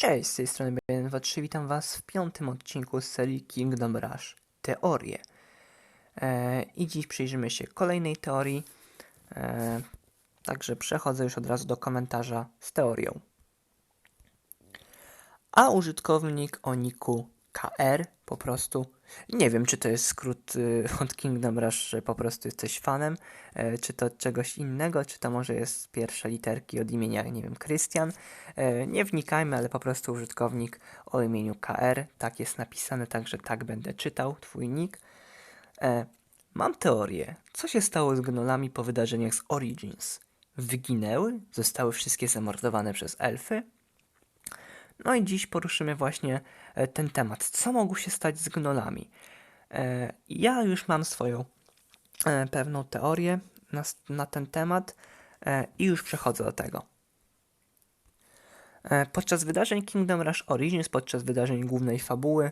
Cześć, z tej strony BN23, witam Was w piątym odcinku z serii Kingdom Rush Teorie. E, I dziś przyjrzymy się kolejnej teorii, e, także przechodzę już od razu do komentarza z teorią. A użytkownik o niku KR po prostu, nie wiem czy to jest skrót y, od Kingdom Rush, że po prostu jesteś fanem, e, czy to czegoś innego, czy to może jest pierwsze literki od imienia, nie wiem, Krystian. E, nie wnikajmy, ale po prostu użytkownik o imieniu KR, tak jest napisane, także tak będę czytał twój nick. E, mam teorię, co się stało z gnolami po wydarzeniach z Origins? Wyginęły? Zostały wszystkie zamordowane przez elfy? No i dziś poruszymy właśnie e, ten temat. Co mogło się stać z gnolami? E, Ja już mam swoją e, pewną teorię na, na ten temat i już przechodzę do tego. Podczas wydarzeń Kingdom Rush Origins, podczas wydarzeń głównej fabuły,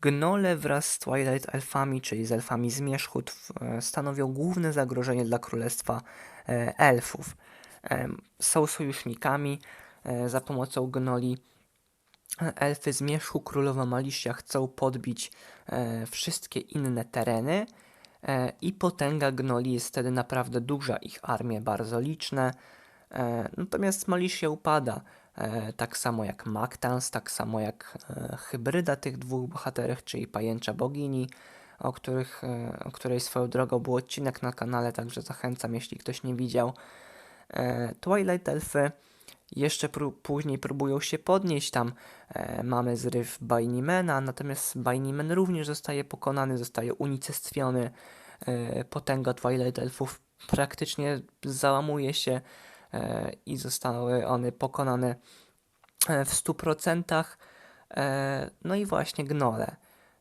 gnole wraz z Twilight Elfami, czyli z elfami e, stanowią główne zagrożenie dla królestwa elfów. Są sojusznikami za pomocą gnoli elfy zmierzchu królowa Malicia chcą podbić e, wszystkie inne tereny e, i potęga gnoli jest wtedy naprawdę duża, ich armie bardzo liczne. E, natomiast Malicia upada, e, tak samo jak Mactans, tak samo jak e, hybryda tych dwóch bohaterów, czyli pajęcza bogini, o, których, e, o której swoją drogą był odcinek na kanale, także zachęcam, jeśli ktoś nie widział. E, Twilight Elfy jeszcze pró- później próbują się podnieść. Tam e, mamy zryw Bainimena, natomiast Bainimen również zostaje pokonany, zostaje unicestwiony. E, potęga Twilight Elfów praktycznie załamuje się e, i zostały one pokonane e, w 100%. E, no i właśnie gnole.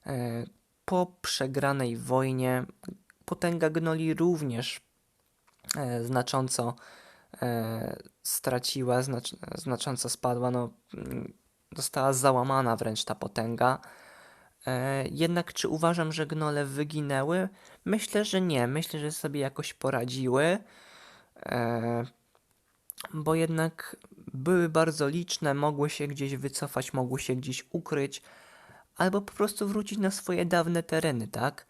E, po przegranej wojnie potęga gnoli również e, znacząco straciła, znacz, znacząco spadła, no, mm, została załamana wręcz ta potęga. E, jednak czy uważam, że gnole wyginęły? Myślę, że nie. Myślę, że sobie jakoś poradziły, e, bo jednak były bardzo liczne, mogły się gdzieś wycofać, mogły się gdzieś ukryć, albo po prostu wrócić na swoje dawne tereny, tak?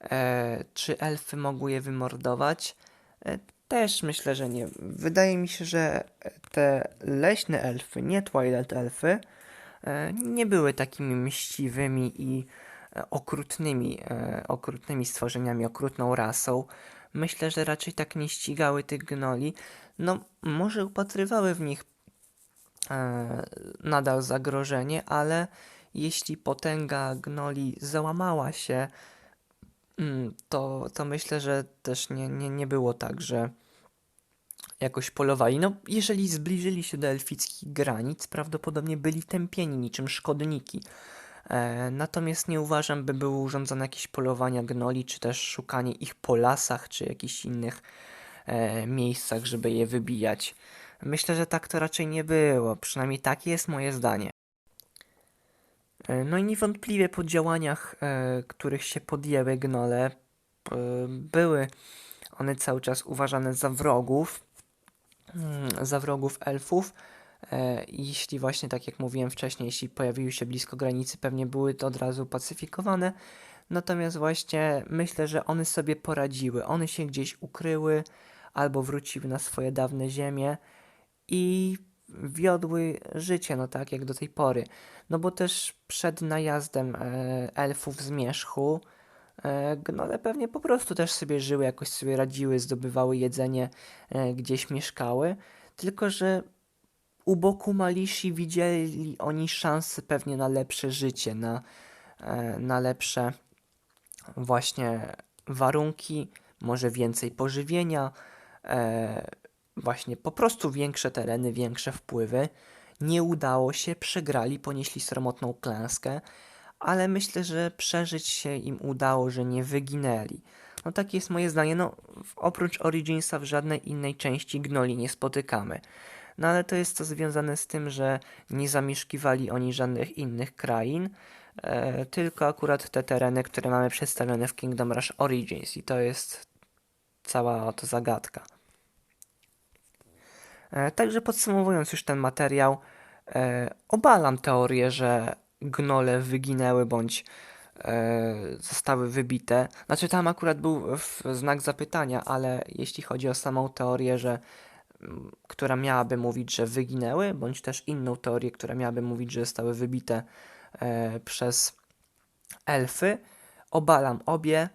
E, czy elfy mogły je wymordować? Też myślę, że nie. Wydaje mi się, że te leśne elfy, nie Twilight elfy, e, nie były takimi mściwymi i e, okrutnymi, e, okrutnymi stworzeniami, okrutną rasą. Myślę, że raczej tak nie ścigały tych gnoli. No, może upatrywały w nich nadal zagrożenie, ale jeśli potęga gnoli załamała się, to, to myślę, że też nie, nie, nie było tak, że jakoś polowali. No, jeżeli zbliżyli się do elfickich granic, prawdopodobnie byli tępieni niczym szkodniki. E, natomiast nie uważam, by były urządzone jakieś polowania gnoli, czy też szukanie ich po lasach, czy jakichś innych e, miejscach, żeby je wybijać. Myślę, że tak to raczej nie było, przynajmniej takie jest moje zdanie. E, No i niewątpliwie po działaniach, e, których się podjęły gnole, e, były one cały czas uważane za wrogów, mm, za wrogów elfów. Jeśli właśnie, tak jak mówiłem wcześniej, jeśli pojawiły się blisko granicy, pewnie były to od razu pacyfikowane. Natomiast właśnie myślę, że one sobie poradziły. One się gdzieś ukryły albo wróciły na swoje dawne ziemie i wiodły życie, no tak jak do tej pory. No bo też przed najazdem e, elfów z Mierzchu e, gnole pewnie po prostu też sobie żyły, jakoś sobie radziły, zdobywały jedzenie, e, gdzieś mieszkały. Tylko, że u boku Malishi widzieli oni szansę pewnie na lepsze życie, na, na lepsze właśnie warunki, może więcej pożywienia, e, właśnie po prostu większe tereny, większe wpływy. Nie udało się, przegrali, ponieśli sromotną klęskę, ale myślę, że przeżyć się im udało, że nie wyginęli. No takie jest moje zdanie. No, oprócz Originsa w żadnej innej części gnoli nie spotykamy. No ale to jest to związane z tym, że nie zamieszkiwali oni żadnych innych krain, e, tylko akurat te tereny, które mamy przedstawione w Kingdom Rush Origins i to jest cała oto zagadka. E, Także podsumowując już ten materiał, E, obalam teorię, że gnole wyginęły bądź e, zostały wybite. Znaczy tam akurat był znak zapytania, ale jeśli chodzi o samą teorię, że która miałaby mówić, że wyginęły, bądź też inną teorię, która miałaby mówić, że zostały wybite przez elfy, obalam obie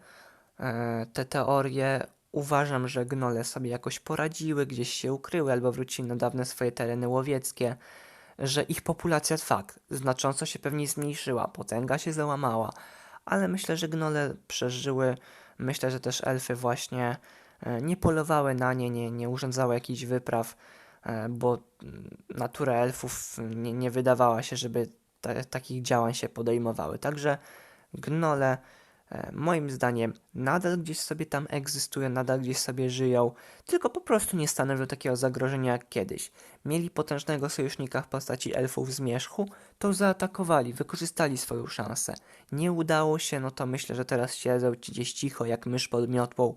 te teorie. Uważam, że gnole sobie jakoś poradziły, gdzieś się ukryły albo wrócili na dawne swoje tereny łowieckie że ich populacja fakt znacząco się pewnie zmniejszyła, potęga się załamała, ale myślę, że gnole przeżyły. Myślę, że też elfy właśnie e, nie polowały na nie, nie, nie urządzały jakichś wypraw, e, bo mm, natura elfów nie, nie wydawała się, żeby ta, takich działań się podejmowały. Także gnole moim zdaniem nadal gdzieś sobie tam egzystują, nadal gdzieś sobie żyją, tylko po prostu nie stanowią takiego zagrożenia jak kiedyś. Mieli potężnego sojusznika w postaci elfów z Mierzchu, to zaatakowali, wykorzystali swoją szansę. Nie udało się, no to myślę, że teraz siedzą gdzieś cicho jak mysz pod miotłą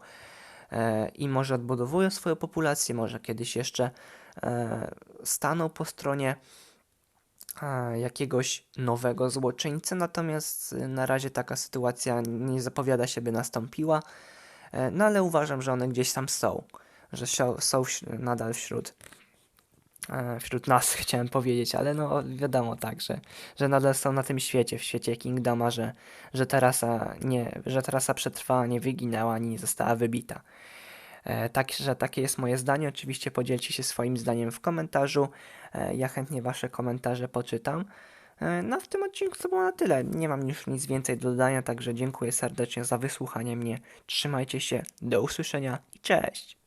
e, i może odbudowują swoją populację, może kiedyś jeszcze e, staną po stronie e, jakiegoś nowego złoczyńcy, natomiast y, na razie taka sytuacja nie zapowiada się, by nastąpiła. E, No ale uważam, że one gdzieś tam są, że są nadal wśród, e, wśród nas, chciałem powiedzieć, ale no wiadomo tak, że, że nadal są na tym świecie, w świecie Kingdoma, że, że ta rasa nie, że ta rasa przetrwała, nie wyginęła, ani nie została wybita. E, Także takie jest moje zdanie. Oczywiście podzielcie się swoim zdaniem w komentarzu. E, Ja chętnie Wasze komentarze poczytam. E, No, w tym odcinku to było na tyle. Nie mam już nic więcej do dodania, także dziękuję serdecznie za wysłuchanie mnie. Trzymajcie się, do usłyszenia i cześć!